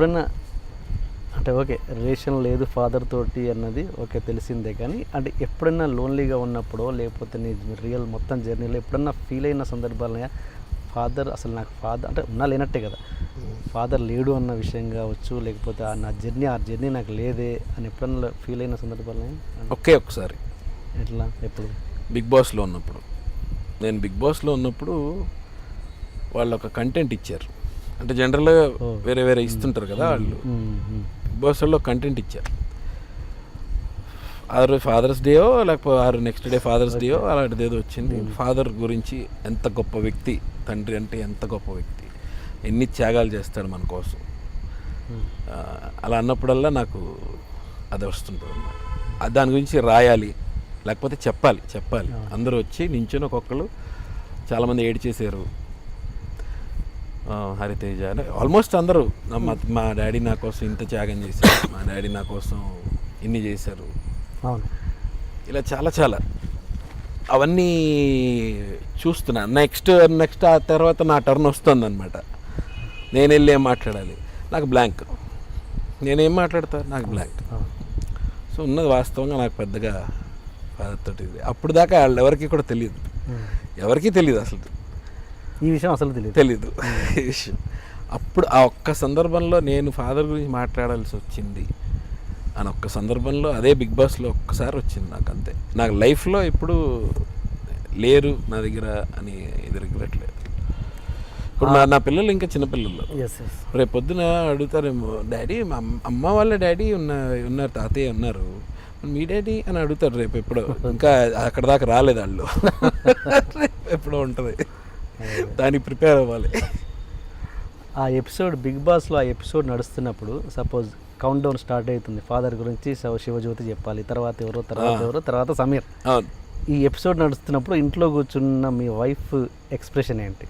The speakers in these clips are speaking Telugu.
ఎప్పుడన్నా అంటే ఓకే రిలేషన్ లేదు ఫాదర్ తోటి అన్నది ఓకే తెలిసిందే కానీ అంటే ఎప్పుడన్నా లోన్లీగా ఉన్నప్పుడో లేకపోతే నీ రియల్ మొత్తం జర్నీలో ఎప్పుడన్నా ఫీల్ అయిన సందర్భాలు ఫాదర్ అసలు నాకు ఫాదర్ అంటే ఉన్నా లేనట్టే కదా. ఫాదర్ లేడు అన్న విషయం కావచ్చు లేకపోతే నా జర్నీ ఆ జర్నీ నాకు లేదే అని ఎప్పుడన్నా ఫీల్ అయిన సందర్భాలు ఒకే ఒకసారి. ఎట్లా? ఎప్పుడు? బిగ్ బాస్లో ఉన్నప్పుడు. నేను బిగ్ బాస్లో ఉన్నప్పుడు వాళ్ళు ఒక కంటెంట్ ఇచ్చారు. అంటే జనరల్గా. వేరే వేరే ఇస్తుంటారు కదా వాళ్ళు. బాస్లో కంటెంట్ ఇచ్చారు. ఆ రోజు ఫాదర్స్ డేయో లేకపోతే ఆ నెక్స్ట్ డే ఫాదర్స్ డేయో అలాంటిది ఏదో వచ్చింది. ఫాదర్ గురించి ఎంత గొప్ప వ్యక్తి తండ్రి అంటే ఎంత గొప్ప వ్యక్తి. ఎన్ని త్యాగాలు చేస్తాడు మన కోసం. అలా అన్నప్పుడల్లా నాకు అది వస్తుంటుంది అన్నమాట. దాని గురించి రాయాలి లేకపోతే చెప్పాలి చెప్పాలి. అందరూ వచ్చి నించుని ఒక్కొక్కరు చాలామంది ఏడ్ చేశారు హరితేజ ఆల్మోస్ట్ అందరూ మా మా డాడీ నా కోసం ఇంత త్యాగం చేశారు. మా డాడీ నా కోసం ఇన్ని చేశారు. అవును. ఇలా చాలా చాలా. అవన్నీ చూస్తున్నా. నెక్స్ట్ నెక్స్ట్ ఆ తర్వాత నా టర్న్ వస్తుంది అనమాట నేను వెళ్ళి ఏం మాట్లాడాలి? నాకు బ్లాంక్ నేనేం మాట్లాడతా? నాకు బ్లాంక్ సో ఉన్నది వాస్తవంగా నాకు పెద్దగా ఇది. అప్పుడు దాకా వాళ్ళు ఎవరికి కూడా తెలియదు. ఎవరికీ తెలియదు అసలు. ఈ విషయం అసలు తెలియదు తెలీదు. ఈ విషయం. అప్పుడు ఆ ఒక్క సందర్భంలో నేను ఫాదర్ గురించి మాట్లాడాల్సి వచ్చింది. అని ఒక్క సందర్భంలో అదే బిగ్ బాస్లో ఒక్కసారి వచ్చింది నాకు అంతే. నాకు లైఫ్లో ఇప్పుడు లేరు నా దగ్గర అని ఇది ఇప్పుడు నా నా పిల్లలు ఇంకా చిన్నపిల్లలు రేపు పొద్దున అడుగుతారేమో డాడీ మా అమ్మ- వాళ్ళ డాడీ ఉన్న ఉన్నారు తాతయ్య ఉన్నారు. మీ డాడీ? అని అడుగుతారు రేపు ఎప్పుడో. ఇంకా అక్కడ దాకా రాలేదు వాళ్ళు. ఎప్పుడో ఉంటుంది. దానికి ప్రిపేర్ అవ్వాలి. ఆ ఎపిసోడ్ బిగ్ బాస్లో ఆ ఎపిసోడ్ నడుస్తున్నప్పుడు సపోజ్ కౌంట్ డౌన్ స్టార్ట్ అవుతుంది. ఫాదర్ గురించి శవ- శివజ్యోతి చెప్పాలి. తర్వాత ఎవరో తర్వాత. ఎవరో తర్వాత సమీర్. ఈ ఎపిసోడ్ నడుస్తున్నప్పుడు ఇంట్లో కూర్చున్న మీ వైఫ్ ఎక్స్ప్రెషన్ ఏంటి?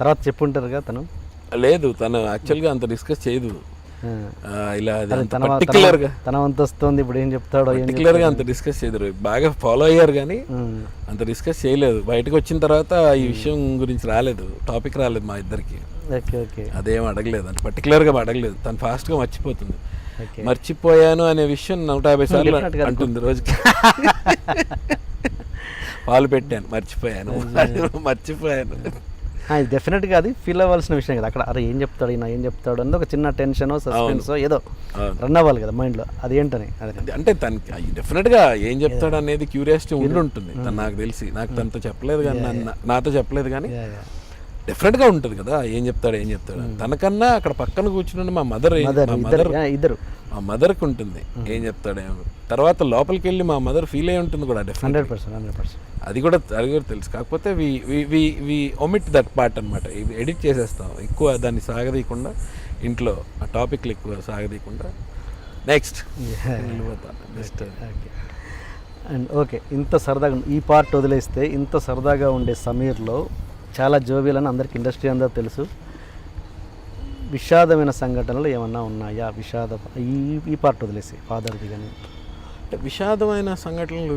తర్వాత చెప్పుంటారుగా తను. లేదు తను యాక్చువల్గా అంత డిస్కస్ చేయదు. ఇలా అదే అంత తన వస్తుంది ఇప్పుడు ఏం చెప్తాడో ఏం పర్టికులర్గా అంత డిస్కస్ చేయదు బాగా ఫాలో అయ్యారు కానీ. అంత డిస్కస్ చేయలేదు. బయటకు వచ్చిన తర్వాత ఈ విషయం గురించి రాలేదు. టాపిక్ రాలేదు మా ఇద్దరికి. Okay okay. అదేం అడగలేదు. అంటే పర్టికులర్గా అడగలేదు. తను ఫాస్ట్గా మర్చిపోతుంది. ఓకే. మర్చిపోయాను అనే విషయం నూట యాభై సార్లు అంటుంది రోజుకి. పాలు పెట్టాను. మర్చిపోయాను. మర్చిపోయాను. ఇది డెఫినెట్గా అది ఫీల్ అవ్వాల్సిన విషయం కదా. అక్కడ అరే ఏం చెప్తాడు ఈయన ఏం చెప్తాడు అని ఒక చిన్న టెన్షన్ సస్పెన్స్ ఏదో. రన్ అవ్వాలి కదా మైండ్లో అది ఏంటని? అంటే తనకి డెఫినెట్గా ఏం చెప్తాడు అనేది క్యూరియాసిటీ ఉండి ఉంటుంది తను నాకు తెలిసి. నాకు తనతో చెప్పలేదు కానీ నాతో చెప్పలేదు కానీ డెఫినెట్గా ఉంటుంది కదా ఏం చెప్తాడు ఏం చెప్తాడు. తనకన్నా అక్కడ పక్కన కూర్చుని మా మదర్ మదర్ మా ఇద్దరు మదర్ యా, ఇద్దరు. మా మదర్కి ఉంటుంది. ఏం చెప్తాడు తర్వాత లోపలికి వెళ్ళి మా మదర్ ఫీల్ అయి ఉంటుంది కూడా హండ్రెడ్ పర్సెంట్ హండ్రెడ్ పర్సెంట్. అది కూడా అది కూడా తెలుసు. కాకపోతే we we we omit that part అనమాట ఎడిట్ చేసేస్తాం. ఎక్కువ దాన్ని సాగదీయకుండా ఇంట్లో ఆ టాపిక్లు ఎక్కువ సాగదీయకుండా. Next next okay and okay ఇంత సరదాగా ఈ పార్ట్ వదిలేస్తే ఇంత సరదాగా ఉండే సమీర్లో చాలా జోబీలు అని అందరికి ఇండస్ట్రీ అందరూ తెలుసు. విషాదమైన సంఘటనలు ఏమన్నా ఉన్నాయా? విషాద ఈ ఈ పార్ట్ వదిలేసి ఫాదర్ది కానీ అంటే విషాదమైన సంఘటనలు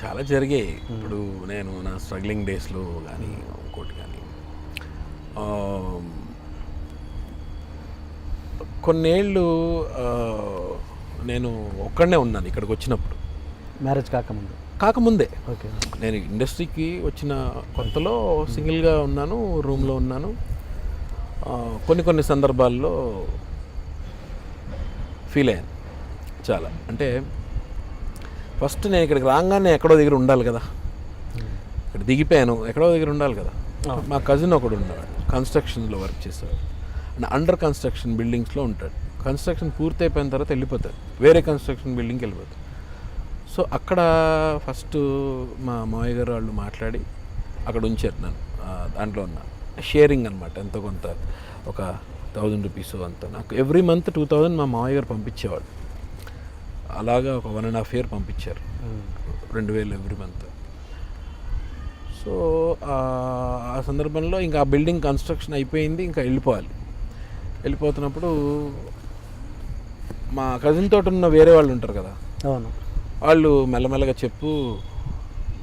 చాలా జరిగాయి. ఇప్పుడు నేను నా స్ట్రగ్లింగ్ డేస్లో కానీ ఇంకోటి కానీ కొన్నేళ్ళు నేను ఒక్కడనే ఉన్నాను ఇక్కడికి వచ్చినప్పుడు. మ్యారేజ్ కాకముందు. కాకముందే. ఓకే. నేను ఇండస్ట్రీకి వచ్చిన కొత్తలో సింగిల్గా ఉన్నాను రూమ్లో ఉన్నాను. కొన్ని కొన్ని సందర్భాల్లో ఫీల్ అయ్యాను చాలా. అంటే ఫస్ట్ నేను ఇక్కడికి రాగానే ఎక్కడో దగ్గర ఉండాలి కదా. ఇక్కడ దిగిపోయాను ఎక్కడో దగ్గర ఉండాలి కదా. మా కజిన్ ఒకడు ఉన్నాడు కన్స్ట్రక్షన్లో వర్క్ చేస్తాడు అంటే అండర్ కన్స్ట్రక్షన్ బిల్డింగ్స్లో ఉంటాడు. కన్స్ట్రక్షన్ పూర్తి అయిపోయిన తర్వాత వెళ్ళిపోతాడు. వేరే కన్స్ట్రక్షన్ బిల్డింగ్కి వెళ్ళిపోతాడు. సో అక్కడ ఫస్ట్ మా మావయ్య గారు వాళ్ళు మాట్లాడి అక్కడ ఉంచారు నన్ను. దాంట్లో ఉన్న షేరింగ్ అనమాట ఎంతో కొంత ఒక థౌజండ్ రూపీస్ అంత నాకు. ఎవ్రీ మంత్ టూ థౌజండ్ మా మావయ్య గారు పంపించేవాడు అలాగా ఒక వన్ అండ్ హాఫ్ ఇయర్ పంపించారు. రెండు వేలు ఎవ్రీ మంత్. సో ఆ ఆ సందర్భంలో ఇంకా ఆ బిల్డింగ్ కన్స్ట్రక్షన్ అయిపోయింది ఇంకా వెళ్ళిపోవాలి. వెళ్ళిపోతున్నప్పుడు మా కజిన్ తోటి ఉన్న వేరే వాళ్ళు ఉంటారు కదా. అవును. వాళ్ళు మెల్లమెల్లగా చెప్పు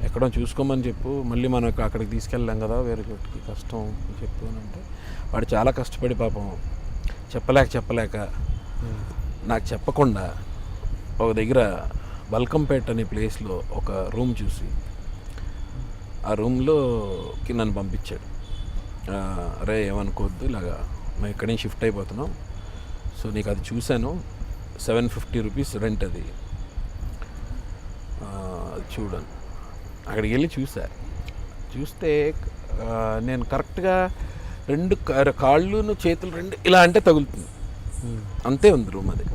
ఎక్కడో చూసుకోమని చెప్పు మళ్ళీ మనం అక్కడికి తీసుకెళ్ళాం కదా వేరే చోటుకి కష్టం అని చెప్పు అని అంటే వాడు చాలా కష్టపడి పాపం చెప్పలేక చెప్పలేక నాకు చెప్పకుండా ఒక దగ్గర బల్కంపేట్ అనే ప్లేస్లో ఒక రూమ్ చూసి ఆ రూమ్లోకి నన్ను పంపించాడు. అరే ఏమనుకోవద్దు ఇలాగా మేము ఇక్కడి నుంచి షిఫ్ట్ అయిపోతున్నాం. సో నీకు అది చూశాను. సెవెన్ ఫిఫ్టీ రూపీస్ రెంట్ అది. చూడండి అక్కడికి వెళ్ళి చూసా. చూస్తే నేను కరెక్ట్గా రెండు కాళ్ళును చేతులు రెండు ఇలా అంటే తగులుతుంది. అంతే ఉంది రూమ్ అది.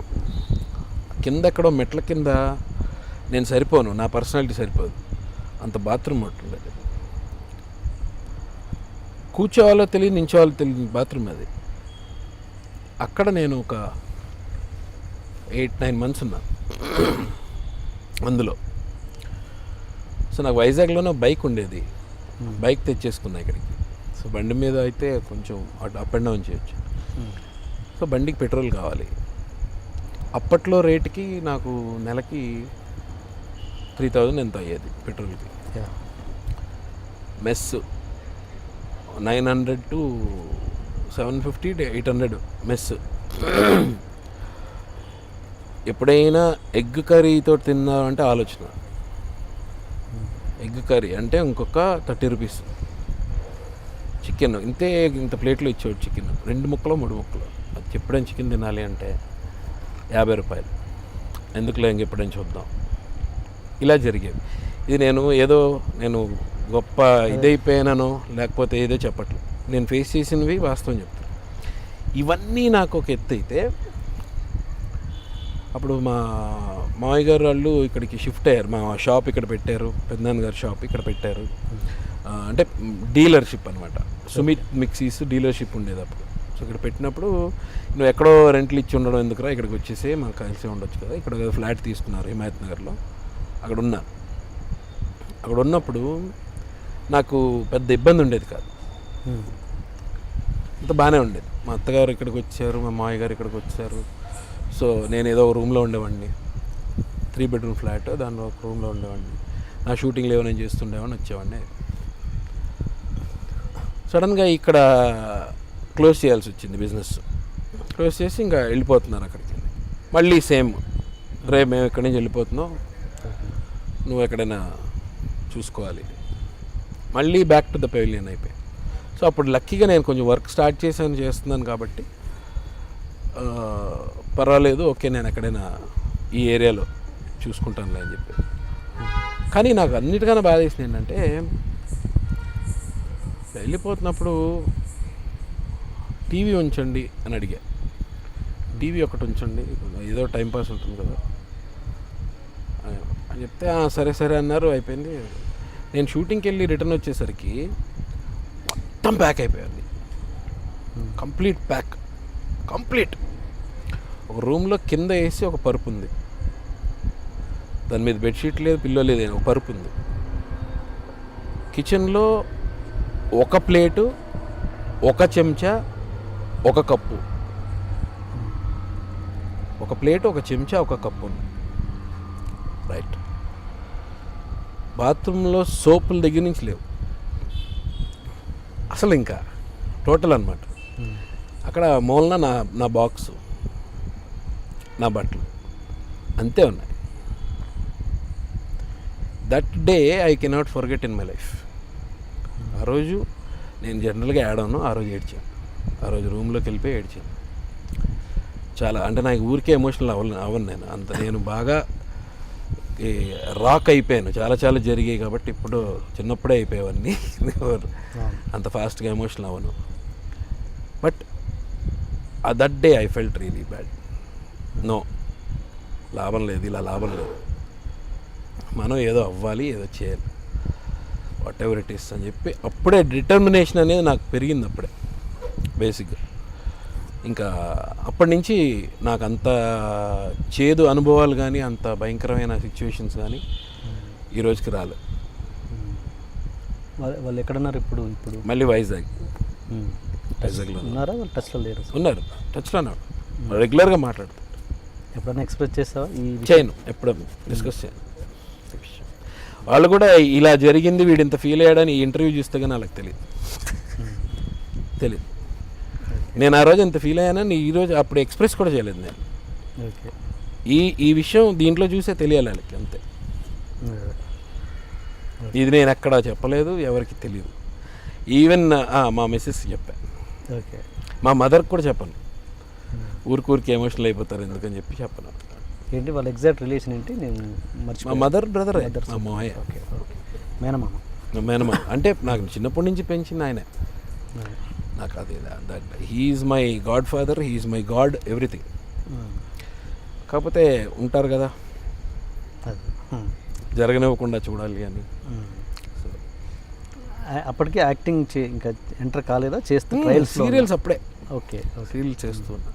కింద ఎక్కడో మెట్ల కింద నేను సరిపోను. నా పర్సనాలిటీ సరిపోదు. అంత బాత్రూమ్ ఉంటుండేది కూర్చోవాలో తెలియదు నించోవాలో తెలియదు బాత్రూమ్ అది. అక్కడ నేను ఒక ఎయిట్ నైన్ మంత్స్ ఉన్నా అందులో. సో నాకు వైజాగ్లోనే బైక్ ఉండేది. బైక్ తెచ్చేసుకున్నా ఇక్కడికి. సో బండి మీద అయితే కొంచెం అటు అప్ అండ్ డౌన్ చేయొచ్చు. సో బండికి పెట్రోల్ కావాలి. అప్పట్లో రేటుకి నాకు నెలకి త్రీ థౌజండ్ ఎంత అయ్యేది పెట్రోల్కి? Mess nine hundred to seven fifty eight hundred mess. ఎప్పుడైనా ఎగ్ కర్రీతో తిన్నామంటే ఆలోచన. ఎగ్ కర్రీ అంటే ఇంకొక థర్టీ రూపీస్. చికెన్ ఇంతే ఇంత ప్లేట్లో ఇచ్చేవాడు చికెన్. రెండు ముక్కలు మూడు ముక్కలు. అది ఎప్పుడైనా చికెన్ తినాలి అంటే యాభై రూపాయలు. ఎందుకులే ఇంక ఎప్పుడని చూద్దాం. ఇలా జరిగేది. ఇది నేను ఏదో నేను గొప్ప ఇదైపోయానో లేకపోతే ఏదో చెప్పట్లేదు. నేను ఫేస్ చేసినవి వాస్తవం చెప్తాను ఇవన్నీ నాకు ఒక ఎత్తు అయితే అప్పుడు మా మామయ్య గారు వాళ్ళు ఇక్కడికి షిఫ్ట్ అయ్యారు. మా షాప్ ఇక్కడ పెట్టారు. పెద్దనాన్న గారి షాప్ ఇక్కడ పెట్టారు. అంటే డీలర్షిప్ అనమాట సుమిత్ మిక్సీస్ డీలర్షిప్ ఉండేది అప్పుడు. సో ఇక్కడ పెట్టినప్పుడు నువ్వు ఎక్కడో రెంట్లు ఇచ్చి ఉండడం ఎందుకురా? ఇక్కడికి వచ్చేసి మాకు కలిసి ఉండొచ్చు కదా. ఇక్కడ ఫ్లాట్ తీసుకున్నారు హిమాయత్ నగర్లో. అక్కడ ఉన్నా. అక్కడ ఉన్నప్పుడు నాకు పెద్ద ఇబ్బంది ఉండేది కాదు. అంత బాగానే ఉండేది. మా అత్తగారు ఇక్కడికి వచ్చారు మా మామయ్య గారు ఇక్కడికి వచ్చారు. సో నేను ఏదో ఒక రూమ్లో ఉండేవాడిని. త్రీ బెడ్రూమ్ ఫ్లాట్ దానిలో ఒక రూమ్లో ఉండేవాడిని. నా షూటింగ్లు ఏమైనా చేస్తుండేవాడిని వచ్చేవాడిని. సడన్గా ఇక్కడ క్లోజ్ చేయాల్సి వచ్చింది బిజినెస్ క్లోజ్ చేసి ఇంకా వెళ్ళిపోతున్నారు అక్కడికి. మళ్ళీ సేమ్ రే మేము ఇక్కడి నుంచి వెళ్ళిపోతున్నాం. నువ్వు ఎక్కడైనా చూసుకోవాలి. మళ్ళీ బ్యాక్ టు ద పెవిలియన్ అయిపోయి. సో అప్పుడు లక్కీగా నేను కొంచెం వర్క్ స్టార్ట్ చేశాను చేస్తున్నాను కాబట్టి పర్వాలేదు ఓకే నేను ఎక్కడైనా ఈ ఏరియాలో చూసుకుంటానులే అని చెప్పి. కానీ నాకు అన్నిటికన్నా బాధ వేసింది ఏంటంటే వెళ్ళిపోతున్నప్పుడు టీవీ ఉంచండి అని అడిగా. టీవీ ఒకటి ఉంచండి ఏదో టైం పాస్ ఉంటుంది కదా. అని- చెప్తే సరే సరే అన్నారు అయిపోయింది. నేను షూటింగ్కి వెళ్ళి రిటర్న్ వచ్చేసరికి మొత్తం ప్యాక్ అయిపోయింది. Complete pack complete. ఒక రూమ్లో కింద వేసి ఒక పరుపు ఉంది దాని మీద బెడ్షీట్ లేదు పిల్లో లేదు ఒక పరుపు ఉంది కిచెన్లో ఒక ప్లేటు ఒక చెంచా ఒక కప్పు. ఒక ప్లేట్ ఒక చెంచా ఒక కప్పు ఉంది. రైట్. బాత్రూంలో సోపుల దగ్గర నుంచి లేవు. అసలు ఇంకా టోటల్ అనమాట అక్కడ మూలన నా నా బాక్స్. నా బట్టలు. అంతే ఉన్నాయి. That day I cannot forget in my life ఆ రోజు నేను జనరల్గా ఏడాను ఆ రోజు ఏడ్చాను. ఆ రోజు రూమ్లోకి వెళ్ళిపోయి ఏడ్చాను. చాలా అంటే నాకు ఊరికే ఎమోషనల్ అవ్వను అవ్వను నేను. అంత నేను బాగా రాక్ అయిపోయాను. చాలా చాలా జరిగాయి కాబట్టి ఇప్పుడు చిన్నప్పుడే అయిపోయేవన్నీ. అంత ఫాస్ట్గా ఎమోషనల్ అవ్వను. But that day I felt really bad no. లాభం లేదు ఇలా లాభం లేదు. మనం ఏదో అవ్వాలి ఏదో చేయాలి. వాట్ ఎవర్ ఇట్ ఇస్ అని చెప్పి అప్పుడే డిటర్మినేషన్ అనేది నాకు పెరిగింది అప్పుడే బేసిక్గా ఇంకా అప్పటి నుంచి నాకు అంత చేదు అనుభవాలు కానీ అంత భయంకరమైన సిచ్యువేషన్స్ కానీ ఈ రోజుకి రాలేదు వాళ్ళు ఎక్కడున్నారు ఇప్పుడు ఇప్పుడు? మళ్ళీ వైజాగ్. వైజాగ్లో ఉన్నారు. ఉన్నారా వాళ్ళు టచ్లో లేరు? ఉన్నారు టచ్లో ఉన్నాడు రెగ్యులర్గా మాట్లాడుతాడు ఎప్పుడైనా ఎక్స్ప్రెస్ చేస్తావా ఈ? చేయను ఎప్పుడు డిస్కస్ చేయను. వాళ్ళు కూడా ఇలా జరిగింది వీడు ఇంత ఫీల్ అయ్యాడని ఇంటర్వ్యూ చూస్తే కానీ వాళ్ళకి తెలియదు తెలియదు నేను ఆ రోజు ఎంత ఫీల్ అయ్యానని ఈ రోజు అప్పుడు ఎక్స్ప్రెస్ కూడా చేయలేదు నేను. ఓకే. ఈ ఈ విషయం దీంట్లో చూసే తెలియాలి వాళ్ళకి అంతే. ఇది నేను ఎక్కడ చెప్పలేదు ఎవరికి తెలియదు ఈవెన్ మా మిస్సెస్ చెప్పాను ఓకే. మా మదర్కి కూడా చెప్పను. ఊరికూరికి ఎమోషనల్ అయిపోతారు ఎందుకని చెప్పి చెప్పను. ఏంటి వాళ్ళ ఎగ్జాక్ట్ రిలేషన్ ఏంటి? నేను మా మర్చిపోయాను మదర్ బ్రదర్. మా మోహయ్య ఓకే ఓకే మేనమామ. మా అంటే నాకు చిన్నప్పటి నుంచి పెంచింది ఆయనే. నాకు అది that he's my god father he's my god everything కాకపోతే ఉంటారు కదా. ఉమ్. జరగనివ్వకుండా చూడాలి అని. సో ఆ- అప్పటికే యాక్టింగ్ చే ఇంకా ఎంటర్ కాలేదా? చేస్తూ ట్రయల్స్ సీరియల్స్ అప్పుడే. ఓకే ఓకే సీరియల్ చేస్తున్నా